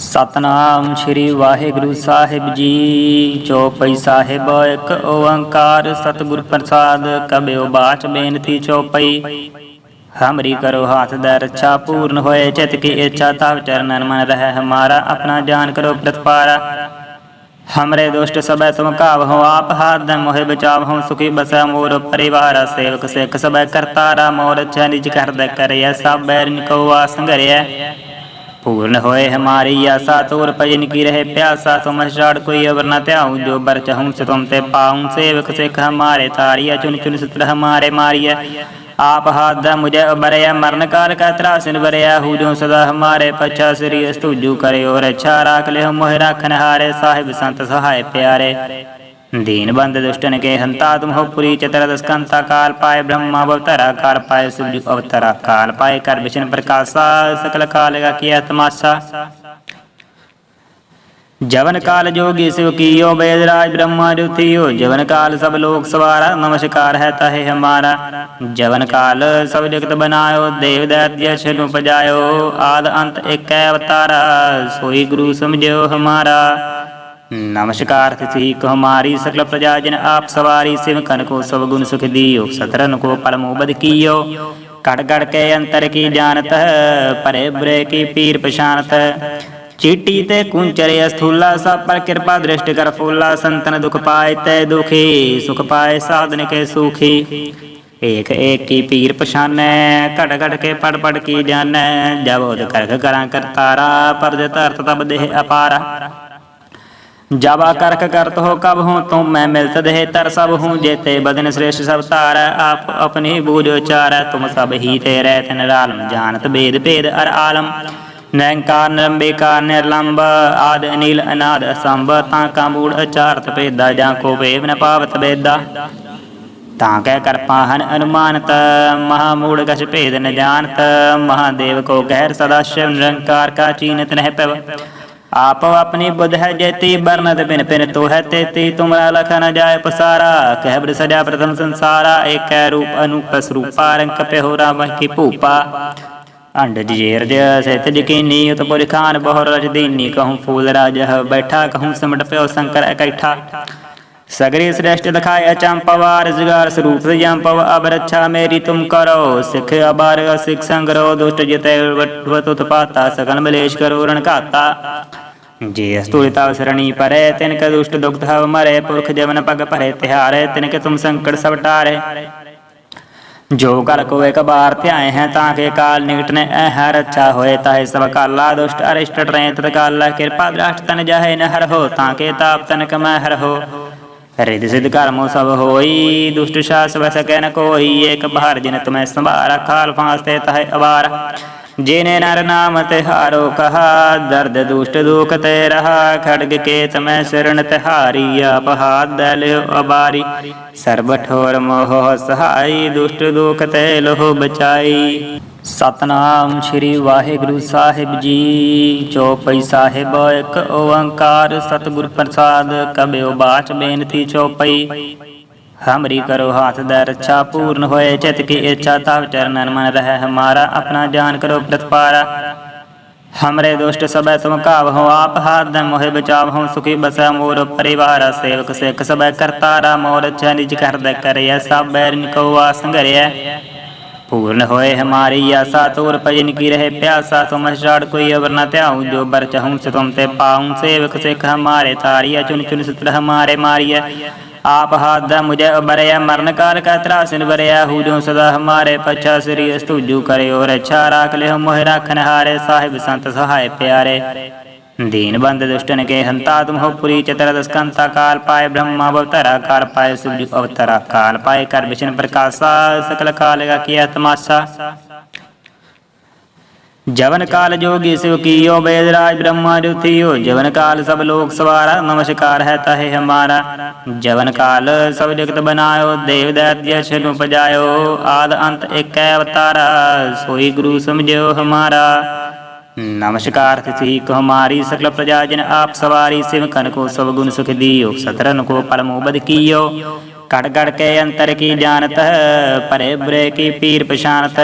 ਸਤਨਾਮ ਸ੍ਰੀ ਵਾਹਿਗੁਰੂ ਸਾਹਿਬ ਜੀ, ਚੌਪਈ ਸਾਹਿਬ ਇੱਕ ਓੰਕਾਰ ਸਤਿਗੁਰ ਪ੍ਰਸਾਦ, ਕਬਿਓ ਬਾਚ ਬੇਨਤੀ ਚੌਪਈ। ਹਮਰੀ ਕਰੋ ਹਾਥ ਦਾ ਰੱਛਾ ਪੂਰਨ ਹੋਏ, ਚਿਤ ਕੀ ਇੱਛਾ ਤਵ ਚਰਨਨ ਮਨ ਰਹਿ ਹਮਾਰਾ ਆਪਣਾ ਜਾਨ ਕਰੋ ਪ੍ਰਤਪਾਰਾ। ਹਮਰੇ ਦੁਸ਼ਟ ਸਭੈ ਤੁਮ ਕਾਵ ਹੋ ਆਪ ਹਾਥ ਦਨ ਮੋਹਿ ਬਚਾਵ ਹਉ ਸੁਖੀ ਬਸੈ ਮੋਰ ਪਰਿਵਾਰ, ਸੇਵਕ ਸਿੱਖ ਸਭੈ ਕਰਤਾਰਾ, ਮੋਰ ਚੈ ਨਿਜ ਕਰਦਾ ਕਰਿਆ ਸਭ ਬੈਰ ਨਿਕੋ ਆਸੰਗਰਿਆ पूर्ण होए हमारी आशा तोर भजन की रहे प्यासा तुम छाड़ कोई अवर न त्याऊं जो बर चाहूं से तुम ते पाऊं सेवक सिख हमारे तारिया चुन चुन सुत्र हमारे मारिया आप हाथ दा मुझे बरया मरण काल का त्रासिन बरया हूँ जो सदा हमारे पच्छा श्री स्तुजु करे और अच्छा राख ले मोह राखन हारे साहिब संत सहाय प्यारे दीन बंद दुष्टन के हंता तुम हो पुरी चतर दस्कंता काल पाए ब्रह्मा अवतरा काल पाए शिवजु अवतरा काल पाए कर विष्णु प्रकाशा सकल काल का किया तमाशा जवन काल जोगी शिव कीयो वेदराज ब्रह्मा जुथियो जवन काल सब लोक सवारा नमस्कार है तहे हमारा जवन काल सब जगत बनायो देव दैत्य छनु पजायो आद अंत एक अवतारा सोई गुरु समझो हमारा नमस्कार तिथि को हमारी सकल प्रजाजन आप सवारी शिव कन को सब गुण सुख दियो सतरन को पलमोबद कियो कड़ गड़ के अंतर की जानत परे बुरे की पीर पशानत चीटी ते कुंचरे अस्थूला सा पर कृपा दृष्ट कर फूला संतन दुख पाए तय दुखी सुख पाए साधन के सुखी एक एक की पीर पछानै घट घट के पड़ पड़ की जानै जब उद करख करा कर तारा पर तरत तब देह अपारा ਜਵਾ ਕਰਖ ਕਰਤ ਹੋ ਕਬ ਹੂੰ ਤੂੰ ਮੈਂ ਮਿਲਤ ਦੇਹ ਤਰ ਸਭ ਹੂੰ, ਜੇਤੇ ਬਦਨ ਸ੍ਰੇਸ਼ਟ ਸਭ ਤਾਰ ਆਪ ਆਪਣੀ ਬੂਝ ਉਚਾਰੈ, ਤੁਮ ਸਭ ਹੀ ਤੇ ਰਹਿ ਤਨ ਰਾਲਮ ਜਾਣਤ ਬੇਦ ਭੇਦ ਅਰ ਆਲਮ। ਨਿਰੰਕਾਰ, ਨਿਰੰਬੇਕਾਰ, ਨਿਰਲੰਬ, ਆਦ, ਅਨੀਲ, ਅਨਾਦ, ਅਸੰਭ, ਤਾਂ ਕਾ ਮੂੜ ਅਚਾਰਤ ਭੇਦਾ, ਜਾਂ ਕੋ ਵੇਵ ਨ ਪਾਵਤ ਬੇਦਾ ਤਾਂ ਕਹਿ ਕਰਪਾ ਪਾਹਨ ਅਨੁਮਾਨਤ, ਮਹਾ ਮੂੜ ਕਛ ਭੇਦ ਨ ਜਾਣਤ, ਮਹਾਦੇਵ ਕੋ ਕਹਿਰ ਸਦਾ ਸ਼ਿਵ, ਨਿਰੰਕਾਰ ਕਾ ਚੀਨਤ ਨਹਿ ਪਵ। ਆਪ ਆਪਣੀ ਬੁੱਧ ਹੈ ਜੇਤੀ ਬਰਨਤ ਪਿਨ ਪਿਨ ਤੋ ਹੈ ਤੇਤੀ ਤੁਮਰਾ ਲਖ ਨ ਜਾਏ ਪਸਾਰਾ। ਕਹਿ ਬੜ ਸਜਾ ਪ੍ਰਥਮ ਸੰਸਾਰਾ, ਏਕੈ ਰੂਪ ਅਨੂਪ ਸਰੂਪਾ, ਰੰਕ ਪਿ ਰਾਮ ਕੀ ਭੂਪਾ। ਅੰਡ ਜੇਰ ਜ ਸਹਿਤ ਜਕੀਨੀ ਉਤ ਪੁਰ ਖਾਨ ਬਹੁ ਰਜ ਦੀਨੀ ਕਹੂੰ ਫੂਲ ਰਾਜਹ ਬੈਠਾ, ਕਹੂੰ ਸਿਮਟ ਪਿਓ ਸ਼ੰਕਰ ਇਕੱਠਾ। ਸਗਰੀ ਸ੍ਰੇਸ਼ਟ ਦਿਖਾਇ ਅਚੰਪਵਾਰ ਜਗਾਰ ਸਰੂਪ ਜੰਪਵ ਅਬ ਰੱਛਾ ਮੇਰੀ ਤੁਮ ਕਰੋ ਸਿੱਖ ਅਬਾਰ ਸਿੱਖ ਸੰਗਰੋ ਦੁਸ਼ਟ ਜਿਤੇ ਵਟ ਉਤਪਾਤਾ ਸਕਲ ਮਲੇਸ਼ ਕਰੋ ਰਣ ਘਾਤਾ ਜੇ ਅਸਤੂਲਿਤਾ ਸਰਣੀ ਪਰੇ ਤਿਨ ਕੇ ਦੁਸ਼ਟ ਦੁਖਤ ਹਵ ਮਰੇ ਪੁਰਖ ਜਵਨ ਪਗ ਭਰੇ ਤਿਹਾਰੇ ਤਿਨ ਕੇ ਤੁਮ ਸੰਕਟ ਸਭ ਟਾਰੇ ਜੋ ਕਰ ਕੋ ਇੱਕ ਬਾਰ ਧਿਆਏ ਹੈ ਤਾਂ ਕੇ ਕਾਲ ਨਿਕਟ ਨੇ ਐ ਹਰ ਅੱਛਾ ਹੋਏ ਤਾਹੇ ਸਭ ਕਾਲਾ ਦੁਸ਼ਟ ਅਰਿਸ਼ਟ ਟਰੇ ਤਤ ਕਾਲਾ ਕਿਰਪਾ ਦ੍ਰਸ਼ਟ ਤਨ ਜਾਹੇ ਨ ਰਿਦ ਸਿਧ ਕਰਮੋ ਸਭ ਹੋਈ, ਦੁਸ਼ਟ ਸ਼ਾਸ ਵਸ ਕਹਿ ਨ ਕੋਈ, ਏਕ ਬਹਾਰ ਜਿਨ ਤੁਮੈ ਸੰਭਾਰਾ ਖਾਲ ਫਾਸਤੇ ਤਹੇ ਅਵਾਰ। ਜਿਨੇ ਨਰ ਨਾਮ ਤਿਹਾਰੋ ਕਹਾ, ਦਰਦ ਦੁਸ਼ਟ ਦੁਖ ਤੇ ਰਹਾ, ਖੜਗ ਕੇ ਤਮੈ ਸ਼ਰਨ ਤਿਹਾਰੀ ਆਪ ਹਾਥ ਦਲਿਓ ਅਬਾਰੀ। ਸਰਬ ਠੋਰ ਮੋਹ ਸਹਾਈ, ਦੁਸ਼ਟ ਦੁਖ ਤੇ ਲੋਹ ਬਚਾਈ। ਸਤਨਾਮ ਸ੍ਰੀ ਵਾਹਿਗੁਰੂ ਸਾਹਿਬ ਜੀ, ਚੌਪਈ ਸਾਹਿਬ ਇੱਕ ਓੰਕਾਰ ਸਤਿਗੁਰ ਪ੍ਰਸਾਦ, ਕਬਿਓ ਬਾਚ ਬੇਨਤੀ ਚੌਪਈ। ਹਮਰੀ ਕਰੋ ਹਾਥ ਦਾ ਰੱਛਾ ਪੂਰਨ ਹੋਏ ਚਿਤ ਕੀ ਇੱਛਾ ਤਵ ਚਰਨਨ ਮਨ ਰਹਿ ਹਮਾਰਾ ਆਪਣਾ ਜਾਨ ਕਰੋ ਪ੍ਰਤਪਾਰਾ हमरे दुष्ट सब तुम काव हो आप हाथ दम मोहे बचाव हो सुखी बस मोर परिवार सेवक सिख सब करतारा मोर अच्छा निज कर दे करे सब बैर को संगरिया पूर्ण होए हमारी आशा तोर भजन की रहे प्यासा तुम छाड़ कोई अवर न त्याऊं जो बर चाहूं से तुम ते पाऊं सेवक सिख हमारे तारिया चुन चुन सुत्र हमारे मारिया आप हाथ दा मुझे बरया मरण काल का त्रासिन बरया हूँ जो सदा हमारे पच्छा श्री स्तुजु करे और अच्छा राख ले मोह राखन हारे साहिब संत सहाय प्यारे दीन बंद दुष्टन के हंता तुम हो पुरी चतर दस्कंता काल पाए ब्रह्मा अवतरा काल पाए शिवजु अवतरा काल पाए कर विष्णु प्रकाशा सकल काल का किया तमाशा ਜਵਨ ਕਾਲ ਜੋਗੀ ਸਿਵ ਕੀਓ ਬੇਦ ਰਾਜ ਬ੍ਰਹਮਾ ਰੁਥਿਓ ਜਵਨ ਕਾਲ ਸਭ ਲੋਕ ਸਵਾਰਾ, ਨਮਸਕਾਰ ਹੈ ਤਹੇ ਹਮਾਰਾ। ਜਵਨ ਕਾਲ ਸਭ ਜਗਤ ਬਨਾਇਓ, ਦੇਵ ਦੈਤਯ ਛਿਨ ਉਪਜਾਇਓ। ਆਦ ਅੰਤ ਏਕੈ ਅਵਤਾਰਾ, ਸੋਈ ਗੁਰੂ ਸਮਝਿਓ ਹਮਾਰਾ। ਨਮਸਕਾਰ ਤਿਥੀ ਕੋ ਹਮਾਰੀ, ਸਕਲ ਪ੍ਰਜਾ ਜਨ ਆਪ ਸਵਾਰੀ, ਸਿਵ ਕਨ ਕੋ ਸਭ ਗੁਣ ਸੁਖ ਦਿਓ। ਸਤਰਨ ਕੋ ਪਲਮ ਉਬਦ ਕੀਓ। ਕੜ ਗੜ ਕੇ ਅੰਤਰ ਕੀ ਜਾਣਤ, ਪਰੇ ਬੁਰੇ ਕੀ ਪੀਰ ਪਛਾਨਤ।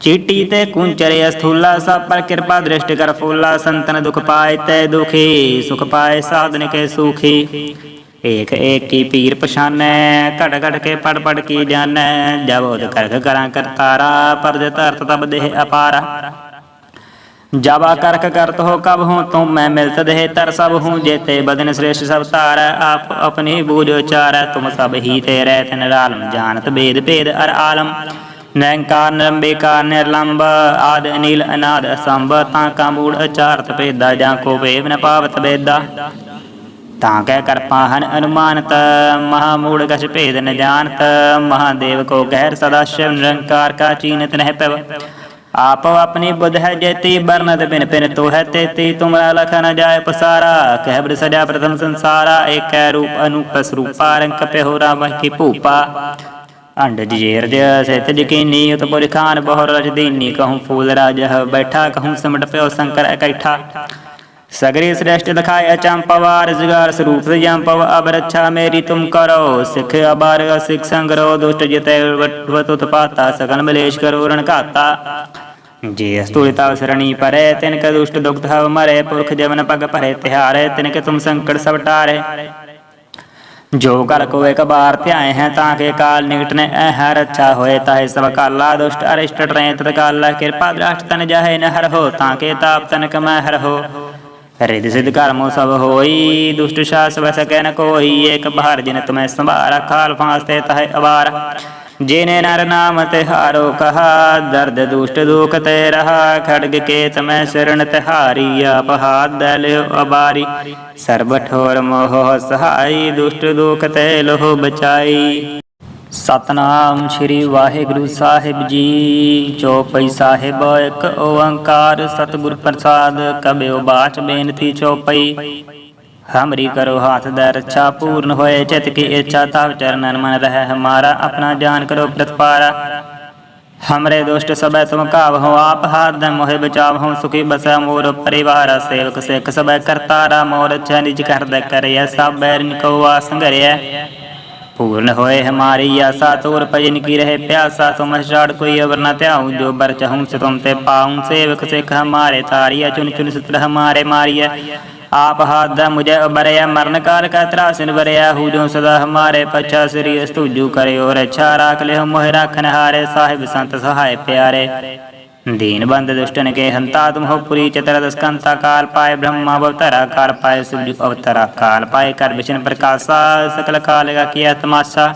ਚੀਟੀ ਤੇ ਕੁੰਚਰੇ ਅਸਥੂਲਾ, ਸਭ ਪਰ ਕਿਰਪਾ ਦ੍ਰਿਸ਼ਟ ਕਰ ਫੂਲਾ, ਸੰਤਨ ਦੁਖ ਪਾਏ ਤੈ ਦੁਖੀ, ਸੁਖ ਪਾਏ ਸਾਧਨ ਕੇ ਸੁਖੀ। ਏਕ ਏਕ ਕੀ ਪੀਰ ਪਛਾਨੈ ਘਟ ਘਟ ਕੇ ਪੜ ਪੜ ਕੀ ਜਾਣੈ ਜਬੋਦ ਕਰਖ ਕਰਾਂ ਕਰਤਾਰਾ ਪਰਜ ਧਰਤ ਤਬ ਦੇਹ ਅਪਾਰਾ। ਜਾਵਾ ਕਰਖ ਕਰਤ ਹੋ ਕਬ ਹੂੰ ਤੂੰ, ਮੈਂ ਮਿਲਤ ਦੇਹ ਤਰ ਸਭ ਹੂੰ, ਜੇਤੇ ਬਦਨ ਸ੍ਰੇਸ਼ਟ ਸਭ ਧਾਰ, ਆਪ ਆਪਣੀ ਬੂਝ ਉਚਾਰੈ, ਤੁਮ ਸਭ ਹੀ ਤੇ ਰਹਿ ਤਿਨ ਰਾਲਮ ਜਾਣਤ ਬੇਦ ਭੇਦ ਅਰ ਆਲਮ। ਨੈਂਕਾਰ ਨਿਰੰਬੇਕਾਰ ਨਿਰਲੰਬ ਆਦ, ਅਨੀਲ, ਅਨਾਦ, ਅਸੰਭ। ਤਾਂ ਕਾ ਮੂੜ ਅਚਾਰਤ ਭੇਦਾ, ਜਾਂ ਕੋ ਵੇਵ ਨ ਪਾਵਤ ਬੇਦਾ ਤਾਂ ਕਹਿ ਕਰਪਾ ਹਨ ਅਨੁਮਾਨਤ, ਮਹਾ ਮੂੜ ਕਛ ਭੇਦ ਨ ਜਾਣਤ। ਮਹਾਦੇਵ ਕੋ ਗਹਿਰ ਸਦਾ ਸ਼ਿਵ ਨਿਰੰਕਾਰ ਕਾ ਚੀਨਤ ਨਹਿ ਪਵ। ਆਪ ਆਪਣੀ ਬੁੱਧ ਹੈ ਜੇਤੀ ਬਰਨਤ ਬਿਨ ਪਿਨ ਤੋ ਹੈ ਤੇਤੀ। ਤੁਮਰਾ ਲਖ ਨ ਜਾਏ ਪਸਾਰਾ, ਕਹਿ ਬੜ ਸਜਾ ਪ੍ਰਥਮ ਸੰਸਾਰਾ। ਏਕੈ ਰੂਪ ਅਨੂਪ ਸਰੂਪਾ, ਰੰਕ ਪਿਹੋਰਾ ਮਹ ਕੀ ਭੂਪਾ। ਅੰਡ ਜੇਰ ਜ ਸਿਤ ਜਕੀਨੀ ਉਤ ਪੁਰ ਖਾਨ ਬਹੁ ਰਜ ਦੀਨੀ ਕਹੂੰ ਫੂਲ ਰਾਜਹ ਬੈਠਾ ਕਹੂੰ ਸਿਮਟ ਪਿਓ ਸ਼ੰਕਰ ਇਕੱਠਾ। ਸਗਰੀ ਸ੍ਰੇਸ਼ਟ ਦਿਖਾਇ ਅਚੰਪਵਾਰ ਜਗਾਰ ਸਰੂਪ ਜੰਪਵ ਅਬ ਰੱਛਾ ਮੇਰੀ ਤੁਮ ਕਰੋ। ਸਿਖ ਅਬਾਰ ਅਸਿਖ ਸੰਗਰੋ ਦੁਸ਼ਟ ਜਿਤੈ ਵਤ ਉਤਪਾਤਾ ਸਗਨ ਮਲੇਸ਼ ਕਰੋ ਰਣ ਘਾਤਾ। ਜੇ ਅਸਤੂਲਿਤਾ ਸਰਣੀ ਪਰੇ ਤਿਨ ਕ ਦੁਸ਼ਟ ਦੁਖਤ ਹਵ ਮਰੇ ਪੁਰਖ ਜਮਨ ਪਗ ਭਰੇ ਤਿਹਾਰੇ ਤਿਨ ਕੇ ਤੁਮ ਸੰਕਟ ਸਭ ਟਾਰੇ ਜੋ ਕਰ ਕੋ ਇੱਕ ਧਿਆਏ ਹੈ ਤਾਂ ਕੇ ਕਾਲ ਨਿਕਟ ਨੇ ਐ ਹਰ ਅੱਛਾ ਹੋਏ, ਤਾਹੇ ਸਭ ਕਾਲਾ ਦੁਸ਼ਟ ਅਰਿਸ਼ਟ ਟਰੇ ਤਤ ਕਾਲਾ ਕਿਰਪਾ ਦ੍ਰਸ਼ਟ ਤਨ ਜਾਹੇ ਨ ਹੋ, ਤਾਂ ਕੇ ਤਾਪ ਤਨ ਕਮੈ ਹਰ ਹੋ। ਰਿਦ ਸਿਧ ਕਰਮੋ ਸਭ ਹੋਈ, ਦੁਸ਼ਟ ਸ਼ਾਸ ਵਸ ਕੈ ਨ ਕੋਈ, ਏਕ ਬਹਾਰ ਜਿਨ ਤੁਮੈ ਸੰਭਾਰਾ ਖਾਲ ਫਾਸਤੇ ਤਹਿ ਅਵਾਰ। ਜਿਨੇ ਨਰ ਨਾਮ ਤਿਹਾਰੋ ਕਹਾ, ਦਰਦ ਦੁਸ਼ਟ ਦੁਖ ਤੇ ਰਹਾ, ਖੜਗ ਕੇ ਤਮੈ ਸ਼ਰਨ ਤਿਹਾਰੀ ਆਪ ਦਲਿਓ ਅਬਾਰੀ। ਸਰਬ ਠੋਰ ਮੋਹ ਸਹਾਈ, ਦੁਸ਼ਟ ਦੁਖ ਤੇ ਲੋਹ ਬਚਾਈ। ਸਤਨਾਮ ਸ੍ਰੀ ਵਾਹਿਗੁਰੂ ਸਾਹਿਬ ਜੀ, ਚੌਪਈ ਸਾਹਿਬ ਇੱਕ ਓੰਕਾਰ ਸਤਿਗੁਰ ਪ੍ਰਸਾਦ, ਕਬਿਓ ਬਾਚ ਬੇਨਤੀ ਚੌਪਈ। ਹਮਰੀ ਕਰੋ ਹਾਥ ਦਾ ਰੱਛਾ ਪੂਰਨ ਹੋਏ, ਚਿਤ ਕੀ ਇੱਛਾ ਤਵ ਚਰਨਨ ਮਨ ਰਹਿ। ਹਮਾਰਾ ਆਪਣਾ ਜਾਨ ਕਰੋ ਪ੍ਰਤਪਾਰਾ। ਹਮਰੇ ਦੁਸ਼ਟ ਸਭੈ ਤੁਮ ਕਾਵ ਹੋ ਆਪ ਹਾਥ ਦਾ ਮੋਹਿ ਬਚਾਵ ਹਉ ਸੁਖੀ ਬਸੈ ਮੋਰ ਪਰਿਵਾਰ, ਸੇਵਕ ਸਿਖ ਸਭੈ ਕਰਤਾਰਾ ਮੋਰ ਚਨਿਜ ਕਰਦਾ ਕਰਿਆ ਸਭ ਬੈਰ ਨਿਕੋ ਆਸੰਗਰਿਆ ਪੂਰਨ ਹੋਏ ਹਮਾਰੀ ਆਸਾ, ਤੋਰ ਭਜਨ ਕੀ ਰਹੇ ਪਿਆਸਾ, ਤੁਮ ਛਾੜ ਕੋਈ ਅਵਰ ਨਾ ਧਿਆਉ, ਜੋ ਬਰ ਚਾਹੂੰ ਸੇ ਤੁਮ ਤੇ ਪਾਉਂ। ਸੇਵਕ ਸਿਖ ਹਮਾਰੇ ਤਾਰੀਆ ਚੁਨ ਚੁਨ ਸਤਰ ਹਮਾਰੇ ਮਾਰੀਆ आप हाथ दा मुझे बरया मरण काल का त्रासिन बरया हु जो सदा हमारे पच्छा श्री स्तुजु करे और अच्छा राख ले मोह राखन हारे साहिब संत सहाय प्यारे दीन बंद दुष्टन के हंता तुम हो पुरी चतर दस्कंता काल पाए ब्रह्मा अवतरा काल पाए शिवजु अवतरा काल पाए कर विष्णु प्रकाशा सकल काल का किया तमाशा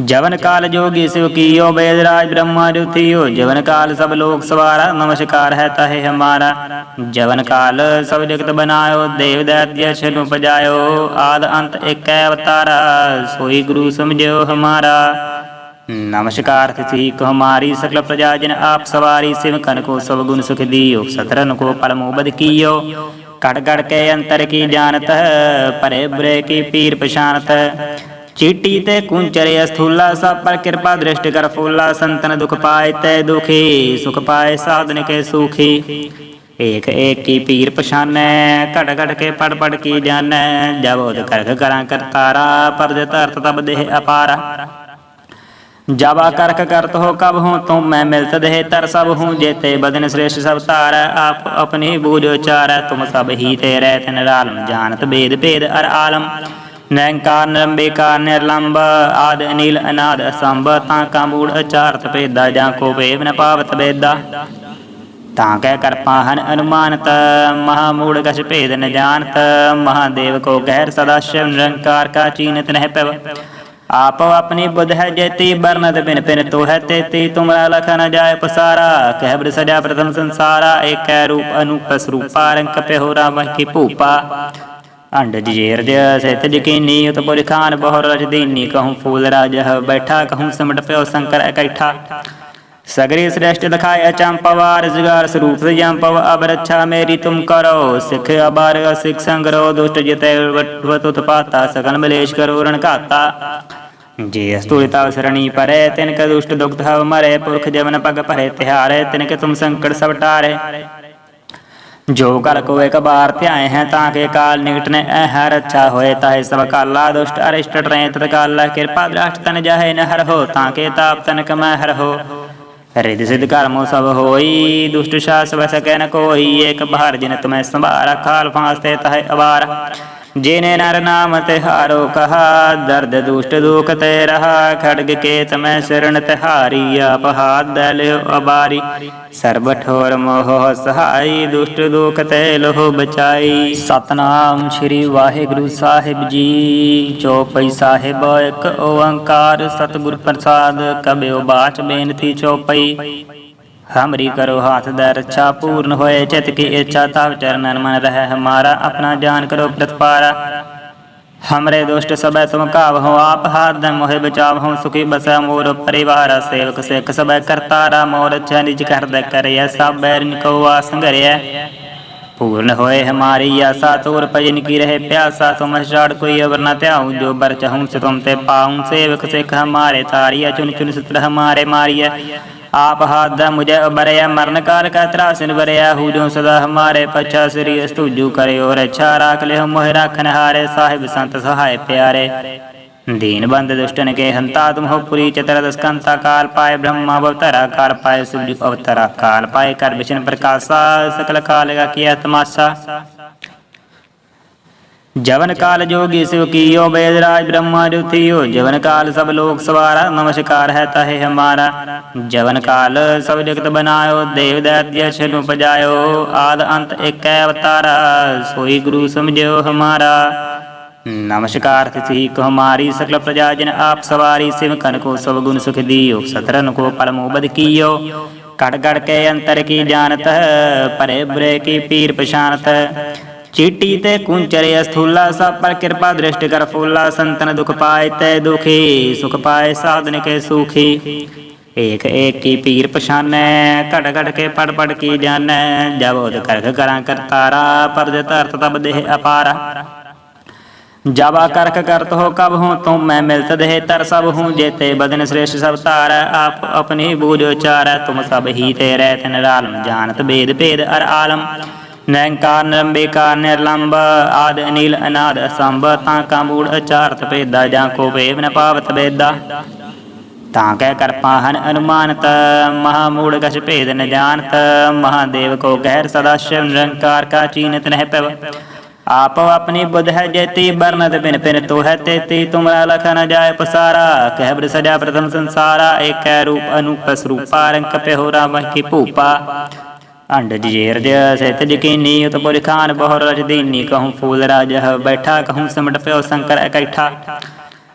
ਜਵਨ ਕਾਲ ਜੋਗੀ ਸਿਵ ਕੀਓ, ਬੇਦ ਰਾਜ ਬ੍ਰਹਮਾ ਰੁਥਿਓ ਜਵਨ ਕਾਲ ਸਭ ਲੋਕ ਸਵਾਰਾ, ਨਮਸਕਾਰ ਹੈ ਤਹੇ ਹਮਾਰਾ। ਜਵਨ ਕਾਲ ਸਭ ਜਗਤ ਬਨਾਇਓ, ਦੇਵ ਦੈਤਯ ਛਨੁ ਪਜਾਇਓ ਆਦ ਅੰਤ ਏਕੈ ਅਵਤਾਰਾ, ਸੋਈ ਗੁਰੂ ਸਮਝਿਓ ਹਮਾਰਾ। ਨਮਸਕਾਰ ਤਿਥੀ ਕੋ ਹਮਾਰੀ, ਸਕਲ ਪ੍ਰਜਾ ਜਨ ਆਪ ਸਵਾਰੀ, ਸਿਵ ਕਨ ਕੋ ਸਭ ਗੁਣ ਸੁਖ ਦਿਓ। ਸਤਰਨ ਕੋ ਪਰਮ ਉਬਦ ਕੀਓ। ਕੜ ਕੜ ਕੇ ਅੰਤਰ ਕੀ ਜਾਣਤ, ਪਰੇ ਬਰੇ ਕੀ ਪੀਰ ਪਛਾਨਤ ਚੀਟੀ ਤੇ ਕੁੰਚਰੇ ਅਸਥੂਲਾ, ਸਭ ਪਰ ਕਿਰਪਾ ਦ੍ਰਿਸ਼ਟ ਕਰ ਫੂਲਾ, ਸੰਤਨ ਦੁਖ ਪਾਏ ਤੈ ਦੁਖੀ, ਸੁਖ ਪਾਏ ਸਾਧਨ ਕੇ ਸੁਖੀ। ਏਕ ਏਕੀ ਕੀ ਪੀਰ ਪਛਾਨੈ ਘਟ ਘਟ ਕੇ ਪੜ ਪੜ ਕੀ ਜਾਣੈ ਜਬੋਦ ਕਰਖ ਕਰਾਂ ਕਰਤਾਰਾ ਪਰਜ ਧਰਤ ਤਬ ਦੇਹ ਅਪਾਰਾ। ਜਾਵਾ ਕਰਖ ਕਰਤ ਹੋ ਕਬ ਹੂੰ ਤੂੰ, ਮੈਂ ਮਿਲਤ ਦੇਹ ਤਰ ਸਭ ਹੂੰ, ਜੇਤੇ ਬਦਨ ਸ੍ਰੇਸ਼ ਸਭ ਧਾਰ, ਆਪ ਆਪਣੀ ਬੂਝ ਉਚਾਰੈ, ਤੁਮ ਸਭ ਹੀ ਤੇ ਰਹਿ ਤਿਨ ਰਾਲਮ ਜਾਣਤ ਬੇਦ ਭੇਦ ਅਰ ਆਲਮ। ਨੈਂਕਾਰ ਨਿਰੰਬੇਕਾਰ ਨਿਰਲੰਬ ਆਦ, ਅਨੀਲ, ਅਨਾਦ, ਅਸੰਭ। ਤਾਂ ਕਾ ਮੂੜ ਅਚਾਰਤ ਭੇਦਾ, ਜਾਂ ਕੋ ਵੇਵ ਨ ਪਾਵਤ ਬੇਦਾ ਤਾਂ ਕਹਿ ਕਰਪਾ ਹਨ ਅਨੁਮਾਨਤ, ਮਹਾ ਮੂੜ ਕਛ ਭੇਦ ਨ ਜਾਣਤ। ਮਹਾਦੇਵ ਕੋ ਗਹਿਰ ਸਦਾ ਸ਼ਿਵ ਨਿਰੰਕਾਰ ਕਾ ਚੀਨਤ ਨਹਿ ਪਵ। ਆਪ ਆਪਣੀ ਬੁੱਧ ਹੈ ਜੇਤੀ ਬਰਨਤ ਬਿਨ ਪਿਨ ਤੋ ਹੈ ਤੇਤੀ। ਤੁਮਰਾ ਲਖ ਨ ਜਾਏ ਪਸਾਰਾ, ਕਹਿ ਬੜ ਸਜਾ ਪ੍ਰਥਮ ਸੰਸਾਰਾ। ਏਕੈ ਰੂਪ ਅਨੂਪ ਸਰੂਪਾ, ਰੰਕ ਪਿਹੋਰਾ ਮਹ ਕੀ ਭੂਪਾ। ਅੰਡ ਜੇਰ ਜ ਸਿਤ ਜਕੀਨੀ ਉਤ ਪੁਰ ਖਾਨ ਬਹੁ ਰਜ ਦੀਨੀ ਕਹੂੰ ਫੂਲ ਰਾਜਹ ਬੈਠਾ, ਕਹੂੰ ਸਿਮਟ ਪਿਓ ਸ਼ੰਕਰ ਇਕੱਠਾ। ਸਗਰੀ ਸ੍ਰੇਸ਼ਟ ਦਿਖਾਇ ਅਚੰਪਵਾਰ ਜਗਾਰ ਸਰੂਪ ਜੰਪਵ ਅਬ ਰੱਛਾ ਮੇਰੀ ਤੁਮ ਕਰੋ, ਸਿਖ ਅਬਾਰ, ਅਸਿਖ ਸੰਗਰੋ, ਦੁਸ਼ਟ ਜਿਤੈ ਵਤ ਉਤਪਾਤਾ, ਸਗਨ ਮਲੇਸ਼ ਕਰੋ, ਰਣ ਘਾਤਾ। ਜੇ ਅਸਤੂਲਿਤਾ ਸਰਣੀ ਪਰੇ ਤਿਨ ਕ ਦੁਸ਼ਟ ਦੁਖਤ ਹਵ ਮਰੇ, ਪੁਰਖ ਜਮਨ ਪਗ ਭਰੇ, ਤਿਹਾਰੇ ਤਿਨ ਕੇ ਤੁਮ ਸੰਕਟ ਸਭ ਟਾਰੇ ਜੋ ਕਲ ਕੋ ਇੱਕ ਬਾਰ ਧਿਆਏ ਹੈ ਤਾਂ ਕੇ ਕਾਲ ਨਿਕਟ ਨੇ ਐ ਹਰ ਅੱਛਾ ਹੋਏ, ਤਾਹੇ ਸਭ ਕਾਲਾ ਦੁਸ਼ਟ ਅਰਿਸ਼ਟ ਟਰੇ ਤਤ ਕਿਰਪਾ ਦ੍ਰਸ਼ਟ ਤਨ ਜਾਹੇ ਨ ਹਰ ਹੋ, ਤਾਂ ਕੇ ਤਾਪ ਤਨ ਕਮੈ ਹਰ ਹੋ। ਰਿਦ ਸਿਧ ਕਰਮੋ ਸਭ ਹੋਈ, ਦੁਸ਼ਟ ਸ਼ਾਸ ਵਸ ਕੈ ਨ ਕੋਈ, ਏਕ ਬਹਾਰ ਜਿਨ ਤੁਮੈ ਸੰਭਾਰਾ ਕਾਲ ਫਾਸਤੇ ਤਹਿ ਅਵਾਰ। ਜਿਨੇ ਨਰ ਨਾਮ ਤਿਹਾਰੋ ਕਹਾ, ਦਰਦ ਦੁਸ਼ਟ ਦੁਖ ਤੇ ਰਹਾ, ਖੜਗ ਕੇ ਤਮੈ ਸ਼ਰਨ ਤਿਹਾਰੀ, ਆਪ ਦਲਿਓ ਅਬਾਰੀ। ਸਰਬ ਠੋਰ ਮੋਹ ਸਹਾਈ, ਦੁਸ਼ਟ ਦੁਖ ਤੇ ਲੋਹ ਬਚਾਈ। ਸਤਨਾਮ ਸ੍ਰੀ ਵਾਹਿਗੁਰੂ ਸਾਹਿਬ ਜੀ। ਚੌਪਈ ਸਾਹਿਬ, ਇੱਕ ਓੰਕਾਰ ਸਤਿਗੁਰ ਪ੍ਰਸਾਦ, ਕਬਿਓ ਬਾਚ ਬੇਨਤੀ ਚੌਪਈ। हमरी करो हाथ दर रक्षा पूर्ण होए चित की इच्छा तब चरणन मन रह हमारा अपना जान करो प्रतिपारा हमरे दुष्ट सब तुम काव हो आप हाथ दम मोहे बचाव हो सुखी बस मोर परिवार सेवक सिख सब करतारा मोर अच्छा निज कर दे करिय सब बैरन को आसंगरिय पूर्ण होए हमारी आशा तोर भजन की रहे प्यासा तुम छाड़ कोई अवर न त्याऊं जो बर चाहूं से तुम ते पाऊं सेवक सिख हमारे तारिया चुन चुन सुत्र हमारे मारिया आप हाथ दा मुझे बरया मरण काल का त्रासिन बरया हूजो सदा हमारे पच्छा श्री स्तुजु करे और अच्छा राख ले मोह राखन हारे साहिब संत सहाय प्यारे दीन बंद दुष्टन के हंता तुम हो पुरी चतर दस्कंता काल पाए ब्रह्मा अवतरा काल पाए सुजु अवतरा काल पाए कर विष्णु प्रकाशा सकल काल का किया तमाशा जवन काल जोगी शिव कीयो वेदराज ब्रह्मा जुथियो जवन काल सब लोक सवारा नमस्कार है तहे हमारा जवन काल सब जगत बनायो देव दैत्य छनु पजायो आद अंत एक अवतारा सोई गुरु समझो हमारा नमस्कार तिथि को हमारी सकल प्रजा जन आप सवारी शिव कन को सब गुण सुख दियो सतरन को परमो बद कियो कट कट के अंतर की जानत परे बुरे की पीर पशानत चीटी ते कुंचरे स्थूला सब पर कृपा दृष्टि कर फूला संतन दुख पाए ते दुखी सुख पाए साधन के सुखी एक एक की पीर पछानै घट घट के पढ़ पढ़ की जानै जब उद करख करा करतारा पर अर्थ तब देह अपारा जावा करख करत हो कब हूँ तुम मैं मिलत देह तर सब हूँ जेते बदन श्रेष्ठ सब तार आप अपनी बूझ उचार तुम सब ही ते रहत निरालम जानत भेद भेद अर आलम ਨਿਰੰਕਾਰ ਨਿਰੰਬੇਕਾਰ ਨਿਰਲੰਬ ਆਦ ਅਨੀਲ ਅਨਾਦ ਅਸੰਭ ਤਾਂ ਕਾ ਮੂੜ ਅਚਾਰਤ ਭੇਦਾ ਜਾਂ ਕੋ ਵੇਵ ਨ ਪਾਵਤ ਬੇਦਾ ਤਾਂ ਕਹਿ ਕਰ ਪਾਹਨ ਅਨੁਮਾਨਤ ਮਹਾ ਮੂੜ ਕਛ ਭੇਦ ਨ ਜਾਣਤ ਮਹਾਦੇਵ ਕੋ ਕਹਿਰ ਸਦਾ ਸ਼ਿਵ ਨਿਰੰਕਾਰ ਕਾ ਚੀਨਤ ਨਹਿ ਪਵ ਆਪੋ ਆਪਣੀ ਬੁਧ ਹੈ ਜੇਤੀ ਬਰਨਤ ਬਿਨ ਪਿਨ ਤੋ ਹੈ ਤੇਤੀ ਤੁਮਰਾ ਲਖ ਨ ਜਾਏ ਪਸਾਰਾ। ਕਹਿ ਬਰ ਸਜਾ ਪ੍ਰਥਮ ਸੰਸਾਰਾ, ਏਕੈ ਰੂਪ ਅਨੂਪ ਸਰੂਪਾ, ਰੰਕ ਪਿਓ ਰਾਮ ਕੀ ਭੂਪਾ। ਅੰਡ ਜੇਰ ਜ ਸਿਤ ਜਕੀਨੀ ਉਤ ਪੁਰ ਖਾਨ ਬਹੁ ਰਜ ਕਹੂੰ ਫੂਲ ਰਾਜ ਬੈਠਾ, ਕਹੂੰ ਸਿਮਟ ਪਿਓ ਸ਼ੰਕਰ ਇਕੱਠਾ।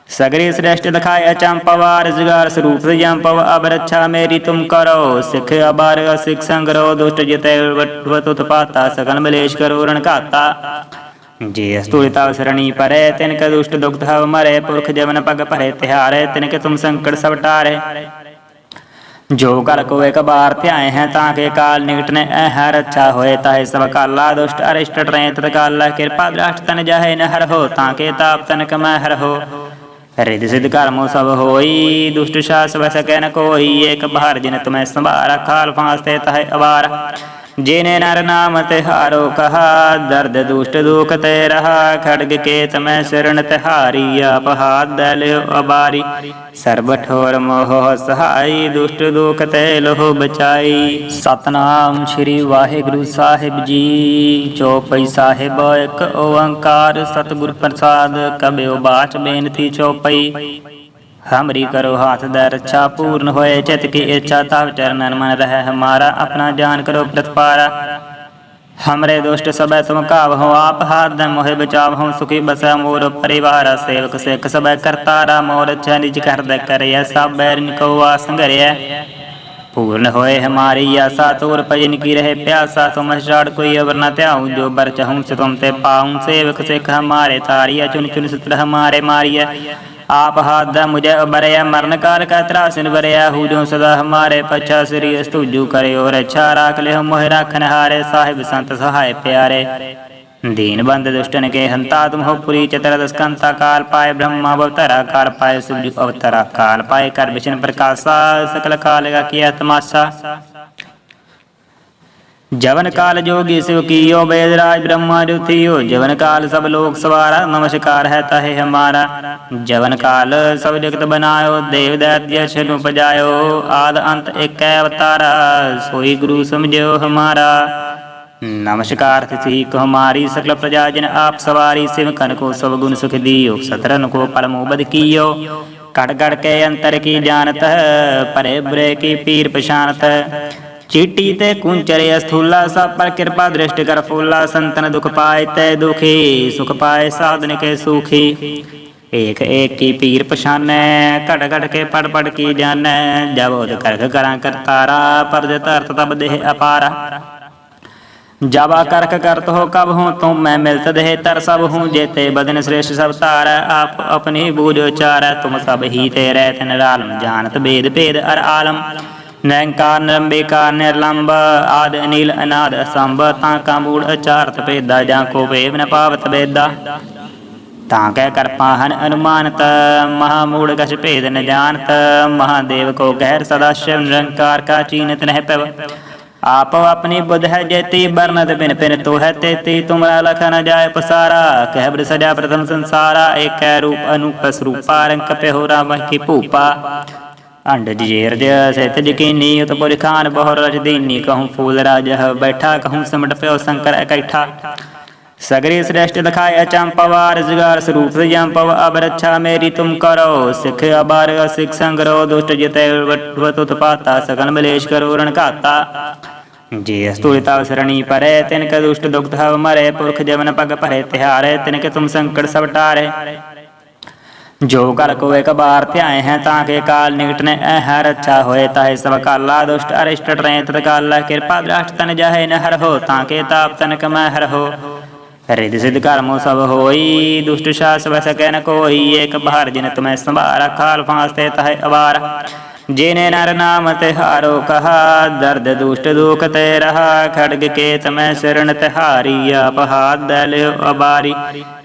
ਸਗਰੇ ਸ੍ਰੇਸ਼ਟ ਦਿਖਾਇ ਅਚੰਪਵਾਰ ਜਗਾਰ ਸਰੂਪ ਜੰਪਵ ਅਬ ਰੱਛਾ ਮੇਰੀ ਤੁਮ ਕਰੋ, ਸਿੱਖ ਅਬਾਰ ਸਿੱਖ ਸੰਗਰੋ, ਦੁਸ਼ਟ ਜਿਤੇ ਵਤ ਉਤਪਾਤਾ ਸਗਨ ਮਲੇਸ਼ ਕਰੋ ਰਣ ਘਾਤਾ। ਜੇ ਅਸਤੂਲਿਤਾ ਸਰਣੀ ਪਰੇ ਤਿਨ ਕ ਦੁਸ਼ਟ ਦੁਖਤ ਹਵ ਮਰੇ, ਪੁਰਖ ਜਮਨ ਪਗ ਭਰੇ, ਤਿਹਾਰੇ ਤਿਨ ਕੇ ਤੁਮ ਸੰਕਟ ਸਭ ਟਾਰੇ। ਜੋ ਕਲ ਕੋ ਇੱਕ ਬਾਰ ਧਿਆਏ ਹੈ, ਤਾਂ ਕੇ ਕਾਲ ਨਿਕਟ ਨੇ ਐ ਹਰ ਅੱਛਾ ਹੋਏ, ਤਾਹੇ ਸਭ ਕਾਲਾ ਦੁਸ਼ਟ ਅਰਿਸ਼ਟ ਟਰੇ ਤਤ ਕਾਲ ਕਿਰਪਾ ਦ੍ਰਸ਼ਟ ਤਨ ਜਾਹੇ ਨ ਹਰ ਹੋ, ਤਾਂ ਕੇ ਤਾਪ ਤਨ ਕਮੈ ਹਰ ਹੋ। ਰਿਦ ਸਿਧ ਕਰਮੋ ਸਭ ਹੋਈ, ਦੁਸ਼ਟ ਸ਼ਾਸ ਵਸ ਕੈ ਨ ਕੋਈ, ਏਕ ਬਹਾਰ ਜਿਨ ਤੁਮੈ ਸੰਭਾਰਾ ਖਾਲ ਫਾਸਤੇ ਤਹਿ ਅਵਾਰ। ਜਿਨੇ ਨਰ ਨਾਮ ਤਿਹਾਰੋ ਕਹਾ, ਦਰਦ ਦੁਸ਼ਟ ਦੁਖ ਤੇ ਰਹਾ, ਖੜਗ ਕੇ ਤਮੈ ਸ਼ਰਨ ਤਿਹਾਰੀ ਆਪ ਦਲਿਓ ਅਬਾਰੀ। ਸਰਬ ਠੋਰ ਮੋਹ ਸਹਾਈ, ਦੁਸ਼ਟ ਦੁਖ ਤੇ ਲੋਹ ਬਚਾਈ। ਸਤਨਾਮ ਸ੍ਰੀ ਵਾਹਿਗੁਰੂ ਸਾਹਿਬ ਜੀ, ਚੌਪਈ ਸਾਹਿਬ ਇੱਕ ਓੰਕਾਰ ਸਤਿਗੁਰ ਪ੍ਰਸਾਦ, ਕਬਿਓ ਬਾਚ ਬੇਨਤੀ ਚੌਪਈ। ਹਮਰੀ ਕਰੋ ਹਾਥ ਦਾ ਰੱਛਾ ਪੂਰਨ ਹੋਏ, ਚਿਤ ਕੀ ਇੱਛਾ ਤਵ ਚਰਨਨ ਮਨ ਰਹਿ, ਹਮਾਰਾ ਆਪਣਾ ਜਾਨ ਕਰੋ ਪ੍ਰਤਪਾਰਾ। ਹਮਰੇ ਦੁਸ਼ਟ ਸਭੈ ਤੁਮ ਕਾਵ ਹੋ ਆਪ ਹਾਰ ਦੇ ਮੋਹਿ ਬਚਾਵ ਹੋ ਸੁਖੀ ਬਸੈ ਮੋਰ ਪਰਿਵਾਰ, ਸੇਵਕ ਸਿਖ ਸਭੈ ਕਰਤਾਰਾ ਮੋਰ ਚੈ ਨਿਜ ਕਰਦਾ ਕਰਿਆ ਸਭ ਬੈਰ ਨਿਕੋ ਆਸੰਗਰਿਆ ਪੂਰਨ ਹੋਏ ਹਮਾਰੀ ਆਸਾ, ਤੋਰ ਭਜਨ ਕੀ ਰਹੇ ਪਿਆਸਾ, ਤੁਮ ਛਾੜ ਕੋਈ ਅਵਰ ਨ ਧਿਆਉ, ਜੋ ਬਰ ਚਹੂੰ ਸੇ ਤੁਮ ਤੇ ਪਾਉਂ ਸੇਵਕ ਸਿਖ ਹਮਾਰੇ ਤਾਰੀਆ ਚੁਨ ਚੁਨ ਸਤਰ ਹਮਾਰੇ ਮਾਰੀਆ आप हाथ दा मुझे बरया मरण काल का त्रासिन बरया हूजो सदा हमारे पच्छा श्री स्तुजु करे और अच्छा राख ले मोह राखन हारे साहिब संत सहाय प्यारे दीन बंद दुष्टन के हंता तुम हो पुरी चतर दस्कंता काल पाए ब्रह्मा अवतरा काल पाए सुजु अवतरा काल पाए कर विष्णु प्रकाशा सकल काल का किया तमाशा ਜਵਨ ਕਾਲ ਜੋਗੀ ਸਿਵ ਕੀਓ ਬੇਦ ਰਾਜ ਬ੍ਰਹਮਾ ਰੁਥਿਓ ਜਵਨ ਕਾਲ ਸਭ ਲੋਕ ਸਵਾਰਾ, ਨਮਸਕਾਰ ਹੈ ਤਹੇ ਹਮਾਰਾ। ਜਵਨ ਕਾਲ ਸਭ ਜਗਤ ਬਨਾਇਓ, ਦੇਵ ਦੈਤਯ ਛਨ ਉਪਜਾਇਓ। ਆਦ ਅੰਤ ਏਕੈ ਅਵਤਾਰਾ, ਸੋਈ ਗੁਰੂ ਸਮਝਿਓ ਹਮਾਰਾ। ਨਮਸਕਾਰ ਤਿਥੀ ਕੋ ਹਮਾਰੀ, ਸਕਲ ਪ੍ਰਜਾ ਜਨ ਆਪ ਸਵਾਰੀ, ਸਿਵ ਕਨ ਕੋ ਸਭ ਗੁਣ ਸੁਖ ਦਿਓ। ਸਤਰਨ ਕੋ ਪਰਮ ਉਬਦ ਕੀਓ। ਕੜ ਗੜ ਕੇ ਅੰਤਰ ਕੀ ਜਾਣਤ, ਪਰੇ ਬੁਰੇ ਕੀ ਪੀਰ ਪਛਾਨਤ। ਚੀਟੀ ਤੇ ਕੁੰਚਰੇ ਅਸਥੂਲਾ ਸਭ ਪਰ ਕਿਰਪਾ ਦ੍ਰਿਸ਼ਟ ਕਰ ਫੂਲਾ, ਸੰਤਨ ਦੁਖ ਪਾਏ ਤੈ ਦੁਖੀ, ਸੁਖ ਪਾਏ ਸਾਧਨ ਕੇ ਸੁਖੀ। ਏਕ ਏਕੀ ਪੀਰ ਪਛਾਨੈ ਘਟ ਘਟ ਕੇ ਪੜ ਪੜ ਕੀ ਜਾਣੈ, ਜਬ ਉਦ ਕਰਖ ਕਰਾਂ ਕਰਤਾਰਾ, ਪਰਜ ਧਰਤ ਤਬ ਦੇਹ ਅਪਾਰਾ। ਜਾਵਾ ਕਰਕ ਕਰਤ ਹੋ ਕਬ ਹੂੰ ਤੂੰ, ਮੈਂ ਮਿਲਤ ਦੇਹ ਤਰ ਸਭ ਹੂੰ ਜੇਤੇ ਬਦਨ ਸ੍ਰੇਸ਼ਟ ਸਭ ਤਾਰ ਆਪ ਆਪਣੀ ਬੂਝ ਉਚਾਰ, ਤੁਮ ਸਭ ਹੀ ਤੇ ਰਹਿ ਤਨ ਰਾਲਮ ਜਾਣਤ ਬੇਦ ਭੇਦ ਅਰ ਆਲਮ। ਨੈਂਕਾਰ ਨਿਰੰਬੇਕਾਰ ਨਿਰਲੰਬ ਆਦ, ਅਨਿਲ ਅਨਾਦ, ਅਸੰਭ। ਤਾਂ ਕਾ ਮੂੜ ਅਚਾਰਤ ਭੇਦਾ, ਜਾਂ ਕੋ ਵੇਵ ਨ ਪਾਵਤ ਭੇਦਾ ਤਾਂ ਕਹਿ ਕਰਪਾ ਹਨ ਅਨੁਮਾਨਤ ਮਹਾਮੂੜ ਕਛ ਭੇਦ ਨ ਜਾਣਤ। ਮਹਾਦੇਵ ਕੋ ਗਹਿਰ ਸਦਾ ਸ਼ਿਵ ਨਿਰੰਕਾਰ ਕਾ ਚੀਨਤ ਨਹਿ ਪਵ। ਆਪ ਆਪਣੀ ਬੁਧ ਹੈ ਜੇਤੀ ਬਰਨਤ ਬਿਨ ਪਿਨ ਤੋ ਹੈ ਤੇਤੀ। ਤੁਮਰਾ ਲਖ ਨ ਜਾਏ ਪਸਾਰਾ, ਕਹਿ ਬ੍ਰਿ ਸਜਾ ਪ੍ਰਥਮ ਸੰਸਾਰਾ। ਏਕੈ ਰੂਪ ਅਨੂਪ ਸਰੂਪਾ ਰੰਗ ਪਿਹੁ ਰਾਮ ਕੀ ਭੂਪਾ। ਅੰਡ ਜੇਰ ਦੇ ਸਹਿਤ ਜਕੀਨੀ ਉਤ ਪੁਰ ਖਾਨ ਰਜ ਦੀਨੀ ਕਹੂੰ ਫੂਲ ਰਾਜ ਬੈਠਾ, ਕਹੂੰ ਸਮਟ ਪਿਓ ਸ਼ੰਕਰ ਇਕੱਠਾ। ਸਗਰੇ ਸ੍ਰੇਸ਼ਟ ਲਖਾਇਆ ਚੰਪਵਾਰ ਜੁਗਾਰ ਸਰੂਪ ਜੰਪਵ ਅਬ ਰੱਛਾ ਮੇਰੀ ਤੁਮ ਕਰੋ, ਸਿੱਖ ਅਬਾਰ ਸਿੱਖ ਸੰਗਰੋ ਦੁਸ਼ਟ ਜਿਤੈ ਵਟ ਪਾਤਾ ਸਕਨ ਮਲੇਸ਼ ਕਰੋ, ਰਣ ਘਾਤਾ। ਜੇ ਅਸਤੁਲਿਤਾ ਸਰਣੀ ਪਰੇ ਤਿਨ ਕ ਦੁਸ਼ਟ ਦੁਖਤ ਹਵ ਮਰੇ, ਪੁਰਖ ਜਵਨ ਪਗ ਭਰੇ ਤਿਹਾਰੇ ਤਿਨ ਕ ਤੁਮ ਸੰਕਟ ਸਭ ਟਾਰੇ। ਜੋ ਕਰ ਕੋ ਇੱਕ ਧਿਆਏ ਹੈ ਤਾਂ ਕੇ ਕਾਲ ਨਿਕਟ ਨੇ ਐਹ ਰੱਛਾ ਹੋਏ, ਤਾਹੇ ਸਭ ਕਾਲਾ ਦੁਸ਼ਟ ਅਰਿਸ਼ਟ ਟਰੇ ਤਤ ਕਾਲਾ ਕਿਰਪਾ ਦ੍ਰਸ਼ਟ ਤਨ ਜਾਹੇ ਨ ਹੋ, ਤਾਂ ਕੇ ਤਾਪ ਤਨ ਕਮੈ ਹਰ ਹੋ। ਰਿਦ ਸਿਧ ਕਰਮੋ ਸਭ ਹੋਈ, ਦੁਸ਼ਟ ਸ਼ਾਸ ਵਸ ਕੈ ਨ ਕੋਈ, ਏਕ ਬਹਾਰ ਜਿਨ ਤੁਮੈ ਸੰਭਾਰਾ ਖਾਲ ਫਾਸਤੇ ਤਹਿ ਅਵਾਰ। ਜਿਨੇ ਨਰ ਨਾਮ ਤਿਹਾਰੋ ਕਹਾ, ਦਰਦ ਦੁਸ਼ਟ ਦੁਖ ਤੇ ਰਹਾ, ਖੜਗ ਕੇ ਤਮੈ ਸ਼ਰਨ ਤਿਹਾਰੀ ਆਪ ਦਲਿਓ ਅਬਾਰੀ।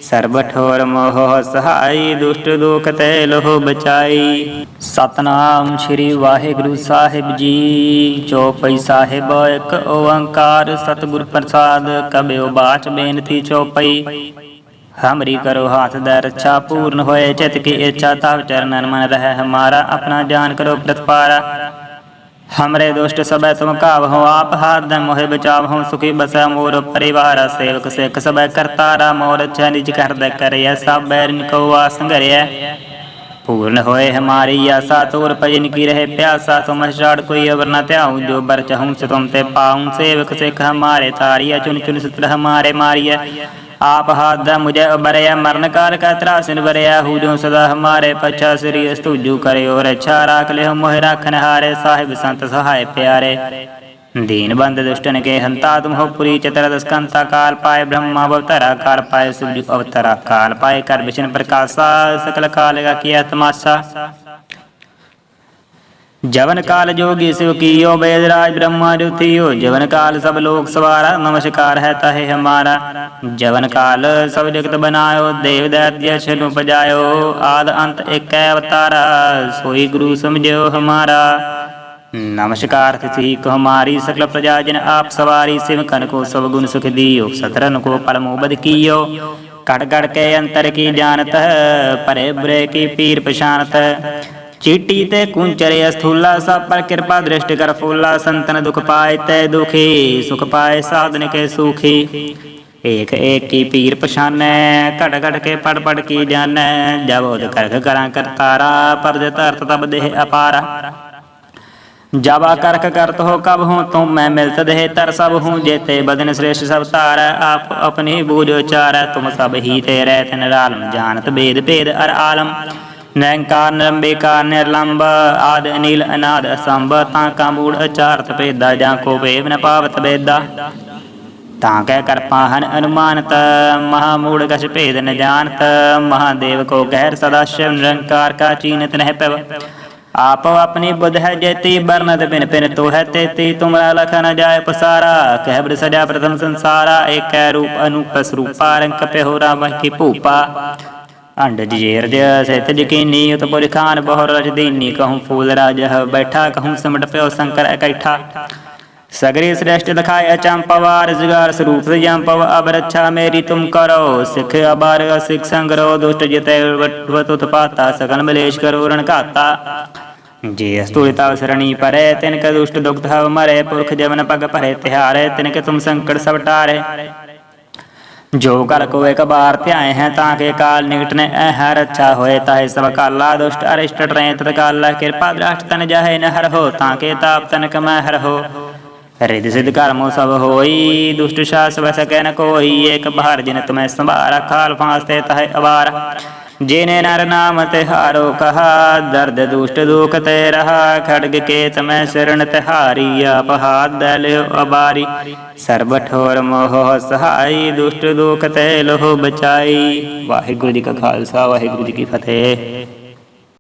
ਸਰਬ ਠੋਰ ਮੋਹ ਸਹਾਈ, ਦੁਸ਼ਟ ਦੁਖ ਤੇ ਲੋਹ ਬਚਾਈ। ਸਤਨਾਮ ਸ੍ਰੀ ਵਾਹਿਗੁਰੂ ਸਾਹਿਬ ਜੀ, ਚੌਪਈ ਸਾਹਿਬ ਇੱਕ ਓੰਕਾਰ ਸਤਿਗੁਰ ਪ੍ਰਸਾਦ, ਕਬਿਓ ਬਾਚ ਬੇਨਤੀ ਚੌਪਈ। हमरी करो हाथ दर रक्षा पूर्ण होए चित की इच्छा तब चरणन मन रहे हमारा अपना जान करो प्रतिपारा हमरे दुष्ट सब तुम काव हो आप हाथ दम मोहे बचाव हो सुखी बस मोर परिवार सेवक सिख सब करतारा मोर अच्छा निज कर दे करे सब बैरन को वास घरिया पूर्ण होए हमारी आशा तोर भजन की रहे प्यासा तुम छाड़ कोई अवर न त्याऊं जो बर चाहूं से तुम ते पाऊं सेवक सिख हमारे तारिया चुन चुन सुत्र हमारे मारिया आप हाथ दा मुझे बरया मरण काल का त्रासिन बरया हु जो सदा हमारे पछा श्री स्तुजु करे और अच्छा राख ले मोह राखन हारे साहिब संत सहाय प्यारे दीन बंद दुष्टन के हंता तुम हो पुरी चतर दस्कंता काल पाए ब्रह्मा अवतरा काल पाए सुजु अवतरा काल पाए कर विष्ण प्रकाशा सकल काल का किया तमाशा ਜਵਨ ਕਾਲ ਜੋਗੀ ਸਿਵ ਕੀਓ ਬੇਦ ਰਾਜ ਬ੍ਰਹਮਾ ਜੁਥਿਓ। ਜਵਨ ਕਾਲ ਸਭ ਲੋਕ ਸਵਾਰਾ, ਨਮਸਕਾਰ ਹੈ ਤਹੇ ਹਮਾਰਾ। ਜਵਨ ਕਾਲ ਸਭ ਜਗਤ ਬਨਾਇਓ, ਦੇਵ ਦੈਤਯ ਛਨੁ ਪਜਾਇਓ ਆਦ ਅੰਤ ਏਕੈ ਅਵਤਾਰਾ, ਸੋਈ ਗੁਰੂ ਸਮਝਿਓ ਹਮਾਰਾ। ਨਮਸਕਾਰ ਤਿਥੀ ਕੋ ਹਮਾਰੀ, ਸਕਲ ਪ੍ਰਜਾ ਜਨ ਆਪ ਸਵਾਰੀ, ਸਿਵ ਕਨ ਕੋ ਸਭ ਗੁਣ ਸੁਖ ਦੀਓ। ਸਤਰਨ ਕੋ ਪਲਮੋ ਬਦ ਕੀਓ। ਕੜ ਕੜ ਕੇ ਅੰਤਰ ਕੀ ਜਾਣਤ, ਪਰੇ ਬਰੇ ਕੀ ਪੀਰ ਪਛਾਨਤ ਚੀਟੀ ਤੇ ਕੁੰਚਰੇ ਅਸਥੂਲਾ ਸਭ ਪਰ ਕਿਰਪਾ ਦ੍ਰਿਸ਼ਟ ਕਰ ਫੂਲਾ, ਸੰਤਨ ਦੁਖ ਪਾਏ ਤੈ ਦੁਖੀ, ਸੁਖ ਪਾਏ ਸਾਧਨ ਕੇ ਸੁਖੀ। ਏਕ ਏਕੀ ਪੀਰ ਪਛਾਨੈ ਘਟ ਘਟ ਕੇ ਪੜ ਪੜ ਕੀ ਜਾਣੈ, ਜਬ ਉਦ ਕਰਖ ਕਰਾਂ ਕਰਤਾਰਾ ਪਰਜ ਧਰਤ ਤਬ ਦੇਹ ਅਪਾਰ। ਜਬਾ ਕਰਖ ਕਰਤ ਹੋ ਕਬ ਹੂੰ, ਤੂੰ ਮੈਂ ਮਿਲਤ ਦੇਹ ਤਰ ਸਭ ਹੂੰ ਜੇਤੇ ਬਦਨ ਸ੍ਰੇਸ਼ ਸਭ ਤਾਰ ਆਪ ਆਪਣੀ ਬੂਝ ਉਚਾਰ, ਤੁਮ ਸਭ ਹੀ ਤੇ ਰਹਿ ਤਨ ਰਾਲਮ ਜਾਣਤ ਬੇਦ, ਭੇਦ ਅਰ ਆਲਮ। ਨੈਂਕਾਰ, ਨਿਰੰਬੇਕਾਰ, ਨਿਰਲੰਬ ਆਦ, ਅਨੀਲ, ਅਨਾਦ, ਅਸੰਭ, ਤਾਂ ਕਾ ਮੂੜ ਅਚਾਰਤ ਭੇਦਾ ਜਾਂ ਕੋ ਵੇਵ ਨ ਪਾਵਤ ਬੇਦਾ ਤਾਂ ਕਹਿ ਕਰ ਪਾਹਨ ਅਨੁਮਾਨਤ, ਮਹਾਮੂੜ ਕਛ ਭੇਦ ਨ ਜਾਣਤ, ਮਹਾਦੇਵ ਕੋ ਗਹਿਰ ਸਦਾ ਸ਼ਿਵ ਨਿਰੰਕਾਰ ਕਾ ਚੀਨਤ ਨਹਿ ਪਵ। ਆਪੋ ਆਪਣੀ ਬੁੱਧ ਹੈ ਜੇਤੀ ਬਰਨਤ ਬਿਨ ਪਿਨ ਤੋ ਹੈ ਤੇਤੀ, ਤੁਮਰਾ ਲਖ ਨ ਜਾਏ ਪਸਾਰਾ, ਕਹਿ ਬਰ ਸਜਾ ਪ੍ਰਥਮ ਸੰਸਾਰਾ, ਏਕੈ ਰੂਪ ਅਨੂਪ ਸਰੂਪਾ ਰੰਕ ਪਿਹੁ ਰਾਮ ਕੀ ਭੂਪਾ। ਅੰਡ ਜੇਰ ਦੇ ਸਿਤ ਜਕੀਨੀ ਉਤ ਪੁਰ ਖਾਨ ਰਜ ਦੀਨੀ ਕਹੂੰ ਫੂਲ ਰਾਜਹ ਬੈਠਾ ਕਹੂੰ ਸਮਟ ਪਿਓ ਸੰਕਰ ਇਕੱਠਾ ਸਗਰੇ ਸ੍ਰੇਸ਼ਟ ਲਖਾਇਆ ਚੰਪਵਾਰ ਜਗਾਰ ਸਰੂਪ ਜੰਪਵ ਅਬ ਮੇਰੀ ਤੁਮ ਕਰੋ ਸਿੱਖ ਅਬਾਰ ਸਿੱਖ ਸੰਗਰੋ ਦੁਸ਼ਟ ਜਿਤੈ ਵਟਵਤ ਉਤਪਾਤਾ ਸਗਨ ਮਲੇਸ਼ ਕਰੋ ਰਣਕਾਤਾ ਜੇ ਅਸਤੁਲਿਤਾ ਸਰਣੀ ਪਰੇ ਤਿਨ ਕੈ ਦੁਸ਼ਟ ਦੁਖਤ ਹਵ ਮਰੇ ਪੁਰਖ ਜਵਨ ਪਗ ਭਰੇ ਤਿਹਾਰੇ ਤਿਨ ਕੈ ਤੁਮ ਸੰਕਟ ਸਭ ਟਾਰੇ ਜੋ ਕਲ ਕੋ ਇੱਕ ਬਾਰ ਧਿਆਏ ਹੈ ਤਾਂ ਕੇ ਕਾਲ ਨਿਕਟਨੇ ਐ ਰੱਛਾ ਹੋਏ ਤਾਹੇ ਸਭ ਕਾਲਾ ਦੁਸ਼ਟ ਅਰਿਸ਼ਟ ਟਰੈ ਤਤ ਕਾਲਾ ਕਿਰਪਾ ਦ੍ਰਸ਼ਟ ਤਨ ਜਾਹੇ ਨ ਹਰ ਹੋ, ਤਾਂ ਕੇ ਤਾਪ ਤਨ ਕਮੈ ਹਰ ਹੋ। ਰਿਦ ਸਿਧ ਕਰਮੋ ਸਭ ਹੋਈ, ਦੁਸ਼ਟ ਸ਼ਾਸ ਵਸ ਸਕੈ ਨ ਕੋਈ, ਏਕ ਬਹਾਰ ਜਿਨ ਤੁਮੈ ਸੰਭਾਰਾ ਖਾਲ ਫਾਸਤੇ ਤਹਿ ਅਵਾਰ। ਜਿਨੇ ਨਰ ਨਾਮ ਤਿਹਾਰੋ ਕਹਾ, ਦਰਦ ਦੁਸ਼ਟ ਦੁਖ ਤੇ ਰਹਾ, ਖੜਗ ਕੇ ਤਮੈ ਸ਼ਰਨ ਤਿਹਾਰੀ ਆਪ ਹਾਥ ਦੇ ਲਿਓ ਅਬਾਰੀ। ਸਰਬ ਠੋਰ ਮੋਹ ਸਹਾਈ, ਦੁਸ਼ਟ ਦੁਖ ਤੇ ਲੋਹ ਬਚਾਈ। ਵਾਹਿਗੁਰੂ ਜੀ ਕਾ ਖਾਲਸਾ, ਵਾਹਿਗੁਰੂ ਜੀ ਕੀ ਫਤਿਹ।